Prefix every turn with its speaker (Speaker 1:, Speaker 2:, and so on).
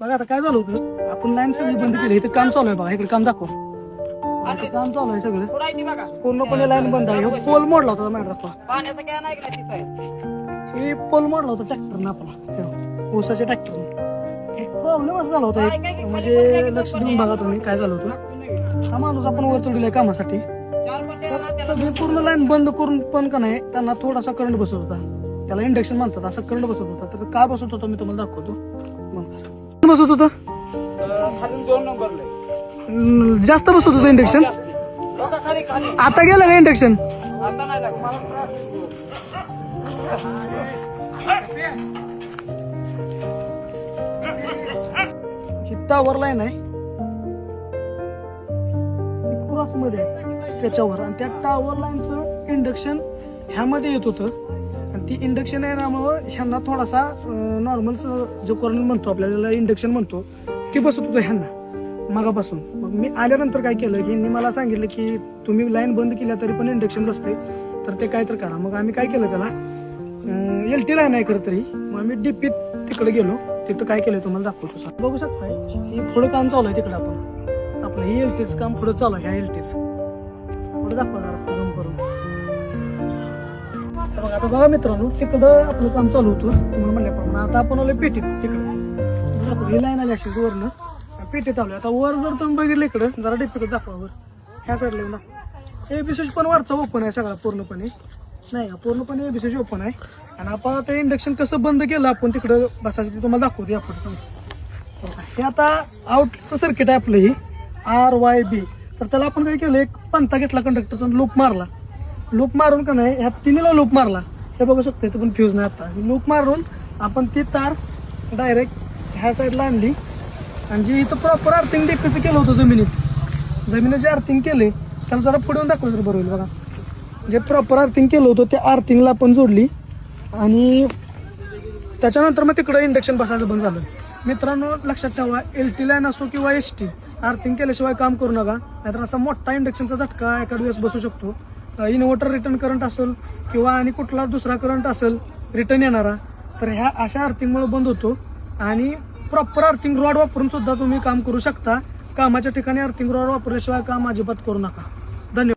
Speaker 1: बघा आता काय झालं होतं? आपण लाईन सगळी बंद केली. इथं काम चालू आहे बघा. इकडे काम दाखव. काम चालू आहे सगळं. पूर्णपणे लाईन बंद आहे. पोल मोडला होता मॅडम दाखवा.
Speaker 2: पाण्याचा नाही?
Speaker 1: हे पोल मोडला होता ट्रॅक्टरनं आपला. ऊसाच्या ट्रॅक्टरनं. प्रॉब्लेम असं झाला होता. एक म्हणजे लक्ष देऊन बघा तुम्ही काय झालं होतं. हा माणूस आपण वर चढवलाय कामासाठी. सगळी पूर्ण लाईन बंद करून पण का नाही त्यांना थोडासा करंट बसत होता. त्याला इंडक्शन म्हणतात असा करंट बसत होता. तर काय बसत होता मी तुम्हाला दाखवतो. बसत होतं?
Speaker 2: खालून दोन नंबरला
Speaker 1: जास्त बसत होतं इंडक्शन
Speaker 2: बघा खाली खाली
Speaker 1: आता गेलं का इंडक्शन
Speaker 2: आता नाही. लागत
Speaker 1: लाईन आहे क्रॉस आहे त्याच्यावर. आणि त्या टावर लाईनचं इंडक्शन ह्यामध्ये येत होतं. ती इंडक्शन येण्यामुळं ह्यांना थोडासा नॉर्मल जो करंट म्हणतो आपल्याला इंडक्शन म्हणतो ती बसत होतं ह्यांना मगापासून. मग मी आल्यानंतर काय केलं की मी मला सांगितलं की तुम्ही लाईन बंद केल्या तरी पण इंडक्शन बसते तर ते काय तर करा. मग आम्ही काय केलं त्याला एल टी लाईन आहे खरं तरी मग आम्ही डीपीत तिकडे गेलो तिथं काय केलं तुम्हाला दाखवतो सर बघू शकता हे पुढं काम चालू आहे तिकडं आपण. आपलं हे एल टीचं काम पुढं चालू आहे ह्या एल टीचं पुढं दाखवा मग आता बघा मित्रांनो तिकडं आपलं काम चालू होतं तुम्ही म्हणल्याप्रमाणे आता आपण आलोय पेटीत तिकडं. दाखव हे लाईन आली अशीच वरनं पेटीत आलोय. आता वर जर तुम्ही बघितलं इकडं जरा डिपीकडे दाखवा वर. ह्या साईडला ना ए बी पण वरचा ओपन आहे सगळा पूर्णपणे. नाही का पूर्णपणे ए बी ओपन आहे. आणि आपण आता इंडक्शन कसं बंद केलं आपण तिकडं बसायचं ते तुम्हाला दाखवते आपण हे आता आउटचं सर्किट आहे आपलं ही. आर वाय बी तर त्याला आपण काय केलं एक पंथा घेतला कंडक्टरचा लूप मारला. लूप मारून का नाही ह्या तिन्हीला लूप मारला. हे बघू शकतो इथं पण फ्यूज नाही आता. लूप मारून आपण ती तार डायरेक्ट ह्या साईडला आणली. आणि जी इथं प्रॉपर अर्थिंग डेपीचं केलं होतं जमिनीत. जमिनीचे जे अर्थिंग केले त्याला जरा पुढून दाखवलं तर बरं होईल बघा. जे प्रॉपर अर्थिंग केलं होतं त्या अर्थिंगला आपण जोडली. आणि त्याच्यानंतर मग तिकडं इंडक्शन बसायचं बंद झालं. मित्रांनो लक्षात ठेवा एल टी लाईन असो किंवा एस टी आर्थिंग केल्याशिवाय काम करू नका. नाहीतर असा मोठा इंडक्शनचा झटका एका दिवस बसू शकतो. इन्व्हर्टर रिटर्न करंट असेल किंवा आणि कुठला दुसरा करंट असेल रिटर्न येणारा तर ह्या अशा अर्थिंगमुळे बंद होतो. आणि प्रॉपर अर्थिंग रॉड वापरून सुद्धा तुम्ही काम करू शकता. कामाच्या ठिकाणी अर्थिंग रॉड वापरल्याशिवाय काम अजिबात करू नका. धन्यवाद.